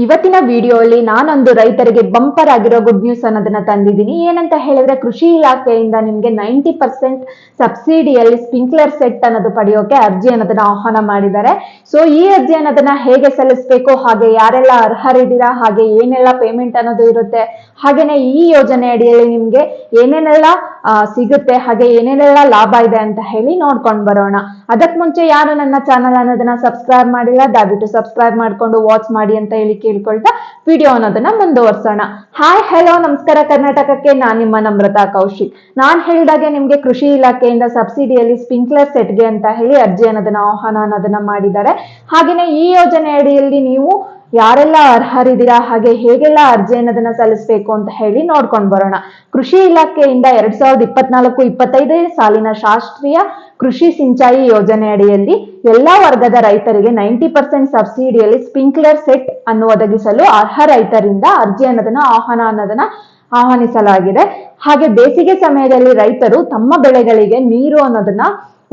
ಇವತ್ತಿನ ವಿಡಿಯೋಲಿ ನಾನೊಂದು ರೈತರಿಗೆ ಬಂಪರ್ ಆಗಿರೋ ಗುಡ್ ನ್ಯೂಸ್ ಅನ್ನೋದನ್ನ ತಂದಿದ್ದೀನಿ. ಏನಂತ ಹೇಳಿದ್ರೆ ಕೃಷಿ ಇಲಾಖೆಯಿಂದ ನಿಮ್ಗೆ ನೈಂಟಿ ಪರ್ಸೆಂಟ್ ಸಬ್ಸಿಡಿಯಲ್ಲಿ ಸ್ಪ್ರಿಂಕ್ಲರ್ ಸೆಟ್ ಅನ್ನೋದು ಪಡೆಯೋಕೆ ಅರ್ಜಿ ಅನ್ನೋದನ್ನ ಆಹ್ವಾನ ಮಾಡಿದ್ದಾರೆ. ಸೊ ಈ ಅರ್ಜಿ ಅನ್ನೋದನ್ನ ಹೇಗೆ ಸಲ್ಲಿಸಬೇಕು, ಹಾಗೆ ಯಾರೆಲ್ಲ ಅರ್ಹರಿದ್ದೀರಾ, ಹಾಗೆ ಏನೆಲ್ಲ ಪೇಮೆಂಟ್ ಅನ್ನೋದು ಇರುತ್ತೆ, ಹಾಗೇನೆ ಈ ಯೋಜನೆ ಅಡಿಯಲ್ಲಿ ನಿಮ್ಗೆ ಏನೇನೆಲ್ಲ ಸಿಗುತ್ತೆ, ಹಾಗೆ ಏನೇನೆಲ್ಲ ಲಾಭ ಇದೆ ಅಂತ ಹೇಳಿ ನೋಡ್ಕೊಂಡು ಬರೋಣ. ಅದಕ್ ಮುಂಚೆ ಯಾರು ನನ್ನ ಚಾನಲ್ ಅನ್ನೋದನ್ನ ಸಬ್ಸ್ಕ್ರೈಬ್ ಮಾಡಿಲ್ಲ, ದಯವಿಟ್ಟು ಸಬ್ಸ್ಕ್ರೈಬ್ ಮಾಡ್ಕೊಂಡು ವಾಚ್ ಮಾಡಿ ಅಂತ ಹೇಳಿ ಕೇಳ್ಕೊಳ್ತಾ ವಿಡಿಯೋ ಅನ್ನೋದನ್ನ ಮುಂದುವರ್ಸೋಣ. ಹಾಯ್ ಹಲೋ ನಮಸ್ಕಾರ. ಕರ್ನಾಟಕಕ್ಕೆ ನಾನ್ ನಿಮ್ಮ ನಮ್ರತಾ ಕೌಶಿಕ್. ನಾನ್ ಹೇಳಿದಾಗೆ ನಿಮ್ಗೆ ಕೃಷಿ ಇಲಾಖೆಯಿಂದ ಸಬ್ಸಿಡಿಯಲ್ಲಿ ಸ್ಪಿಂಕ್ಲರ್ ಸೆಟ್ಗೆ ಅಂತ ಹೇಳಿ ಅರ್ಜಿ ಅನ್ನೋದನ್ನ, ಆಹ್ವಾನ ಅನ್ನೋದನ್ನ ಮಾಡಿದ್ದಾರೆ. ಹಾಗೇನೆ ಈ ಯೋಜನೆ ಅಡಿಯಲ್ಲಿ ನೀವು ಯಾರೆಲ್ಲ ಅರ್ಹರಿದ್ದೀರಾ, ಹಾಗೆ ಹೇಗೆಲ್ಲ ಅರ್ಜಿ ಅನ್ನೋದನ್ನ ಸಲ್ಲಿಸಬೇಕು ಅಂತ ಹೇಳಿ ನೋಡ್ಕೊಂಡು ಬರೋಣ. ಕೃಷಿ ಇಲಾಖೆಯಿಂದ ಎರಡ್ ಸಾವಿರದ ಇಪ್ಪತ್ನಾಲ್ಕು, ಇಪ್ಪತ್ತೈದನೇ ಸಾಲಿನ ಶಾಸ್ತ್ರೀಯ ಕೃಷಿ ಸಿಂಚಾಯಿ ಯೋಜನೆ ಅಡಿಯಲ್ಲಿ ಎಲ್ಲಾ ವರ್ಗದ ರೈತರಿಗೆ ನೈಂಟಿ ಪರ್ಸೆಂಟ್ ಸಬ್ಸಿಡಿಯಲ್ಲಿ ಸ್ಪಿಂಕ್ಲರ್ ಸೆಟ್ ಅನ್ನು ಒದಗಿಸಲು ಅರ್ಹ ರೈತರಿಂದ ಅರ್ಜಿ ಅನ್ನೋದನ್ನ, ಆಹ್ವಾನ ಅನ್ನೋದನ್ನ ಆಹ್ವಾನಿಸಲಾಗಿದೆ. ಹಾಗೆ ಬೇಸಿಗೆ ಸಮಯದಲ್ಲಿ ರೈತರು ತಮ್ಮ ಬೆಳೆಗಳಿಗೆ ನೀರು ಅನ್ನೋದನ್ನ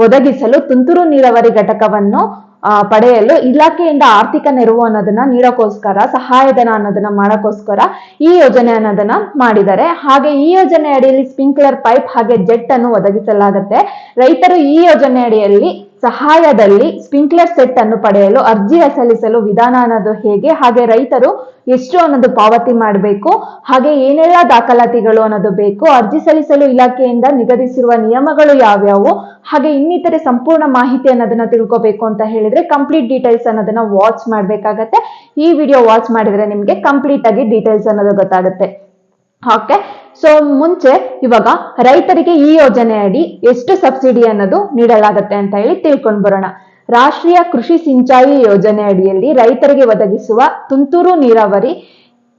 ಒದಗಿಸಲು ತುಂತುರು ನೀರಾವರಿ ಘಟಕವನ್ನು ಪಡೆಯಲು ಇಲಾಖೆಯಿಂದ ಆರ್ಥಿಕ ನೆರವು ಅನ್ನೋದನ್ನ ನೀಡೋಕೋಸ್ಕರ, ಸಹಾಯಧನ ಅನ್ನೋದನ್ನ ಮಾಡೋಕ್ಕೋಸ್ಕರ ಈ ಯೋಜನೆ ಅನ್ನೋದನ್ನ ಮಾಡಿದ್ದಾರೆ. ಹಾಗೆ ಈ ಯೋಜನೆ ಅಡಿಯಲ್ಲಿ ಸ್ಪಿಂಕ್ಲರ್ ಪೈಪ್ ಹಾಗೆ ಜೆಟ್ ಅನ್ನು ಒದಗಿಸಲಾಗುತ್ತೆ. ರೈತರು ಈ ಯೋಜನೆ ಅಡಿಯಲ್ಲಿ ಸಹಾಯದಲ್ಲಿ ಸ್ಪ್ರಿಂಕ್ಲರ್ ಸೆಟ್ ಅನ್ನು ಪಡೆಯಲು ಅರ್ಜಿ ಸಲ್ಲಿಸಲು ವಿಧಾನ ಅನ್ನೋದು ಹೇಗೆ, ಹಾಗೆ ರೈತರು ಎಷ್ಟು ಅನ್ನೋದು ಪಾವತಿ ಮಾಡಬೇಕು, ಹಾಗೆ ಏನೆಲ್ಲ ದಾಖಲಾತಿಗಳು ಅನ್ನೋದು ಬೇಕು, ಅರ್ಜಿ ಸಲ್ಲಿಸಲು ಇಲಾಖೆಯಿಂದ ನಿಗದಿಸಿರುವ ನಿಯಮಗಳು ಯಾವ್ಯಾವು, ಹಾಗೆ ಇನ್ನಿತರೆ ಸಂಪೂರ್ಣ ಮಾಹಿತಿ ಅನ್ನೋದನ್ನ ತಿಳ್ಕೋಬೇಕು ಅಂತ ಹೇಳಿದ್ರೆ ಕಂಪ್ಲೀಟ್ ಡೀಟೇಲ್ಸ್ ಅನ್ನೋದನ್ನ ವಾಚ್ ಮಾಡ್ಬೇಕಾಗತ್ತೆ. ಈ ವಿಡಿಯೋ ವಾಚ್ ಮಾಡಿದ್ರೆ ನಿಮ್ಗೆ ಕಂಪ್ಲೀಟ್ ಆಗಿ ಡೀಟೇಲ್ಸ್ ಅನ್ನೋದು ಗೊತ್ತಾಗುತ್ತೆ. ಓಕೆ ಸೊ ಮುಂಚೆ ಇವಾಗ ರೈತರಿಗೆ ಈ ಯೋಜನೆ ಅಡಿ ಎಷ್ಟು ಸಬ್ಸಿಡಿ ಅನ್ನೋದು ನೀಡಲಾಗುತ್ತೆ ಅಂತ ಹೇಳಿ ತಿಳ್ಕೊಂಡು ಬರೋಣ. ರಾಷ್ಟ್ರೀಯ ಕೃಷಿ ಸಿಂಚಾಯಿ ಯೋಜನೆ ಅಡಿಯಲ್ಲಿ ರೈತರಿಗೆ ಒದಗಿಸುವ ತುಂತುರು ನೀರಾವರಿ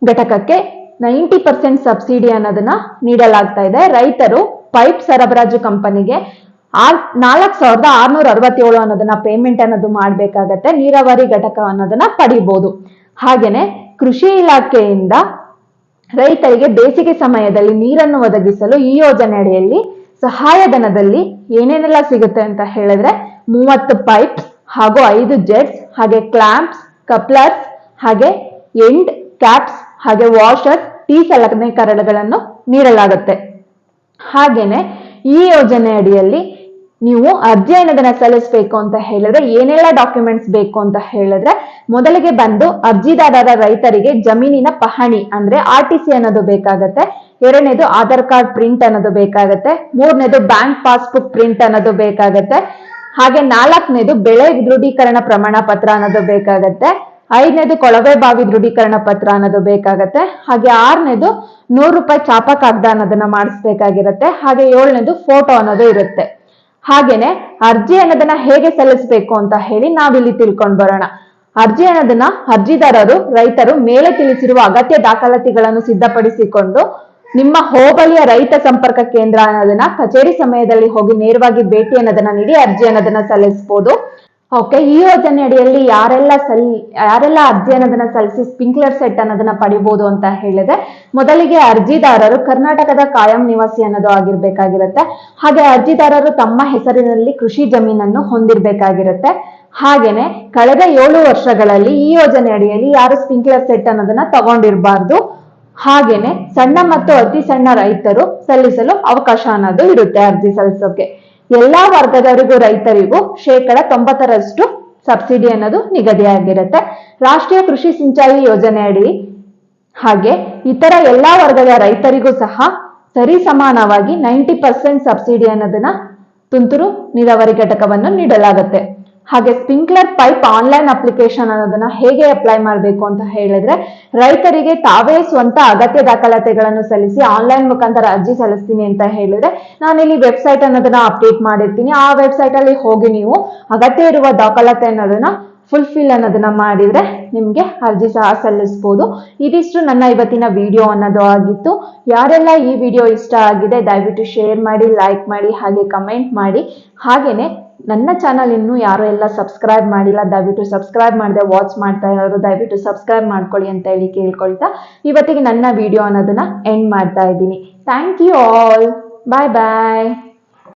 ಘಟಕಕ್ಕೆ ನೈಂಟಿ ಪರ್ಸೆಂಟ್ ಸಬ್ಸಿಡಿ ಅನ್ನೋದನ್ನ ನೀಡಲಾಗ್ತಾ ಇದೆ. ರೈತರು ಪೈಪ್ ಸರಬರಾಜು ಕಂಪನಿಗೆ ಆರ್ ನಾಲ್ಕು ಸಾವಿರದ ಆರ್ನೂರ ಅರವತ್ತೇಳು ಅನ್ನೋದನ್ನ ಪೇಮೆಂಟ್ ಅನ್ನೋದು ಮಾಡ್ಬೇಕಾಗತ್ತೆ. ನೀರಾವರಿ ಘಟಕ ಅನ್ನೋದನ್ನ ಪಡಿಬಹುದು ಹಾಗೇನೆ ಕೃಷಿ ಇಲಾಖೆಯಿಂದ ರೈತರಿಗೆ ಬೇಸಿಗೆ ಸಮಯದಲ್ಲಿ ನೀರನ್ನು ಒದಗಿಸಲು ಈ ಯೋಜನೆ ಅಡಿಯಲ್ಲಿ ಸಹಾಯಧನದಲ್ಲಿ ಏನೇನೆಲ್ಲ ಸಿಗುತ್ತೆ ಅಂತ ಹೇಳಿದ್ರೆ ಮೂವತ್ತು ಪೈಪ್ಸ್ ಹಾಗೂ ಐದು ಜೆಟ್ಸ್, ಹಾಗೆ ಕ್ಲಾಂಪ್ಸ್, ಕಪ್ಲರ್ಸ್, ಹಾಗೆ ಎಂಡ್ ಕ್ಯಾಪ್ಸ್, ಹಾಗೆ ವಾಷರ್ ಟೀ ಸಲಕರಣೆಗಳನ್ನು ನೀಡಲಾಗುತ್ತೆ. ಹಾಗೇನೆ ಈ ಯೋಜನೆ ಅಡಿಯಲ್ಲಿ ನೀವು ಅರ್ಜಿ ಏನದನ್ನ ಸಲ್ಲಿಸಬೇಕು ಅಂತ ಹೇಳಿದ್ರೆ ಏನೆಲ್ಲ ಡಾಕ್ಯುಮೆಂಟ್ಸ್ ಬೇಕು ಅಂತ ಹೇಳಿದ್ರೆ ಮೊದಲಿಗೆ ಬಂದು ಅರ್ಜಿದಾರರ ರೈತರಿಗೆ ಜಮೀನಿನ ಪಹಣಿ, ಅಂದ್ರೆ ಆರ್ ಟಿ ಸಿ ಅನ್ನೋದು ಬೇಕಾಗತ್ತೆ. ಎರಡನೇದು ಆಧಾರ್ ಕಾರ್ಡ್ ಪ್ರಿಂಟ್ ಅನ್ನೋದು ಬೇಕಾಗತ್ತೆ. ಮೂರನೇದು ಬ್ಯಾಂಕ್ ಪಾಸ್ಬುಕ್ ಪ್ರಿಂಟ್ ಅನ್ನೋದು ಬೇಕಾಗತ್ತೆ. ಹಾಗೆ ನಾಲ್ಕನೇದು ಬೆಳೆ ದೃಢೀಕರಣ ಪ್ರಮಾಣ ಪತ್ರ ಅನ್ನೋದು ಬೇಕಾಗತ್ತೆ. ಐದನೇದು ಕೊಳವೆ ಬಾವಿ ದೃಢೀಕರಣ ಪತ್ರ ಅನ್ನೋದು ಬೇಕಾಗತ್ತೆ. ಹಾಗೆ ಆರನೇದು ನೂರು ರೂಪಾಯಿ ಚಾಪ ಕಾಗದ ಅನ್ನೋದನ್ನ ಮಾಡಿಸ್ಬೇಕಾಗಿರತ್ತೆ. ಹಾಗೆ ಏಳನೇದು ಫೋಟೋ ಅನ್ನೋದು ಇರುತ್ತೆ. ಹಾಗೇನೆ ಅರ್ಜಿ ಅನ್ನೋದನ್ನ ಹೇಗೆ ಸಲ್ಲಿಸಬೇಕು ಅಂತ ಹೇಳಿ ನಾವಿಲ್ಲಿ ತಿಳ್ಕೊಂಡ್ ಬರೋಣ. ಅರ್ಜಿ ಅನ್ನೋದನ್ನ ಅರ್ಜಿದಾರರು, ರೈತರು ಮೇಲೆ ತಿಳಿಸಿರುವ ಅಗತ್ಯ ದಾಖಲಾತಿಗಳನ್ನು ಸಿದ್ಧಪಡಿಸಿಕೊಂಡು ನಿಮ್ಮ ಹೋಬಳಿಯ ರೈತ ಸಂಪರ್ಕ ಕೇಂದ್ರ ಅನ್ನೋದನ್ನ ಕಚೇರಿ ಸಮಯದಲ್ಲಿ ಹೋಗಿ ನೇರವಾಗಿ ಭೇಟಿ ಅನ್ನೋದನ್ನ ನೀಡಿ ಅರ್ಜಿ ಅನ್ನೋದನ್ನ ಸಲ್ಲಿಸಬಹುದು ಓಕೆ ಈ ಯೋಜನೆ ಅಡಿಯಲ್ಲಿ ಯಾರೆಲ್ಲ ಸಲ್, ಯಾರೆಲ್ಲ ಅರ್ಜಿ ಅನ್ನೋದನ್ನ ಸಲ್ಲಿಸಿ ಸ್ಪಿಂಕ್ಲರ್ ಸೆಟ್ ಅನ್ನೋದನ್ನ ಪಡಿಬಹುದು ಅಂತ ಹೇಳಿದೆ. ಮೊದಲಿಗೆ ಅರ್ಜಿದಾರರು ಕರ್ನಾಟಕದ ಕಾಯಂ ನಿವಾಸಿ ಅನ್ನೋದು ಆಗಿರ್ಬೇಕಾಗಿರುತ್ತೆ. ಹಾಗೆ ಅರ್ಜಿದಾರರು ತಮ್ಮ ಹೆಸರಿನಲ್ಲಿ ಕೃಷಿ ಜಮೀನನ್ನು ಹೊಂದಿರಬೇಕಾಗಿರುತ್ತೆ. ಹಾಗೇನೆ ಕಳೆದ ಏಳು ವರ್ಷಗಳಲ್ಲಿ ಈ ಯೋಜನೆ ಅಡಿಯಲ್ಲಿ ಯಾರು ಸ್ಪ್ರಿಂಕ್ಲರ್ ಸೆಟ್ ಅನ್ನೋದನ್ನ ತಗೊಂಡಿರಬಾರ್ದು. ಹಾಗೇನೆ ಸಣ್ಣ ಮತ್ತು ಅತಿ ಸಣ್ಣ ರೈತರು ಸಲ್ಲಿಸಲು ಅವಕಾಶ ಅನ್ನೋದು ಇರುತ್ತೆ ಅರ್ಜಿ ಸಲ್ಲಿಸೋಕೆ. ಎಲ್ಲಾ ವರ್ಗದವರಿಗೂ ರೈತರಿಗೂ ಶೇಕಡ ತೊಂಬತ್ತರಷ್ಟು ಸಬ್ಸಿಡಿ ಅನ್ನೋದು ನಿಗದಿಯಾಗಿರುತ್ತೆ. ರಾಷ್ಟ್ರೀಯ ಕೃಷಿ ಸಿಂಚಾಯಿ ಯೋಜನೆ ಅಡಿ ಹಾಗೆ ಇತರ ಎಲ್ಲಾ ವರ್ಗದ ರೈತರಿಗೂ ಸಹ ಸರಿ ಸಮಾನವಾಗಿ ನೈಂಟಿ ಪರ್ಸೆಂಟ್ ಸಬ್ಸಿಡಿ ಅನ್ನೋದನ್ನ ತುಂತುರು ನೀರಾವರಿ ಘಟಕವನ್ನು ನೀಡಲಾಗುತ್ತೆ. ಹಾಗೆ ಸ್ಪ್ರಿಂಕ್ಲರ್ ಪೈಪ್ ಆನ್ಲೈನ್ ಅಪ್ಲಿಕೇಶನ್ ಅನ್ನೋದನ್ನ ಹೇಗೆ ಅಪ್ಲೈ ಮಾಡಬೇಕು ಅಂತ ಹೇಳಿದ್ರೆ, ರೈತರಿಗೆ ತಾವೇ ಸ್ವಂತ ಅಗತ್ಯ ದಾಖಲಾತಿಗಳನ್ನು ಸಲ್ಲಿಸಿ ಆನ್ಲೈನ್ ಮುಖಾಂತರ ಅರ್ಜಿ ಸಲ್ಲಿಸ್ತೀನಿ ಅಂತ ಹೇಳಿದ್ರೆ, ನಾನಿಲ್ಲಿ ವೆಬ್ಸೈಟ್ ಅನ್ನೋದನ್ನ ಅಪ್ಡೇಟ್ ಮಾಡಿರ್ತೀನಿ. ಆ ವೆಬ್ಸೈಟ್ ಅಲ್ಲಿ ಹೋಗಿ ನೀವು ಅಗತ್ಯ ಇರುವ ದಾಖಲಾತಿ ಅನ್ನೋದನ್ನ ಫುಲ್ಫಿಲ್ ಅನ್ನೋದನ್ನ ಮಾಡಿದ್ರೆ ನಿಮ್ಗೆ ಅರ್ಜಿ ಸಹ ಸಲ್ಲಿಸ್ಬೋದು. ಇದಿಷ್ಟು ನನ್ನ ಇವತ್ತಿನ ವಿಡಿಯೋ ಅನ್ನೋದು ಆಗಿತ್ತು. ಯಾರೆಲ್ಲ ಈ ವಿಡಿಯೋ ಇಷ್ಟ ಆಗಿದೆ, ದಯವಿಟ್ಟು ಶೇರ್ ಮಾಡಿ, ಲೈಕ್ ಮಾಡಿ, ಹಾಗೆ ಕಮೆಂಟ್ ಮಾಡಿ. ಹಾಗೇನೆ ನನ್ನ ಚಾನಲ್ ಇನ್ನೂ ಯಾರು ಎಲ್ಲ ಸಬ್ಸ್ಕ್ರೈಬ್ ಮಾಡಿಲ್ಲ, ದಯವಿಟ್ಟು ಸಬ್ಸ್ಕ್ರೈಬ್ ಮಾಡಿದೆ ವಾಚ್ ಮಾಡ್ತಾ ಇರೋರು ದಯವಿಟ್ಟು ಸಬ್ಸ್ಕ್ರೈಬ್ ಮಾಡ್ಕೊಳ್ಳಿ ಅಂತ ಹೇಳಿ ಕೇಳ್ಕೊಳ್ತಾ ಇವತ್ತಿಗೆ ನನ್ನ ವಿಡಿಯೋ ಅನ್ನೋದನ್ನ ಎಂಡ್ ಮಾಡ್ತಾ ಇದ್ದೀನಿ. Thank you all bye bye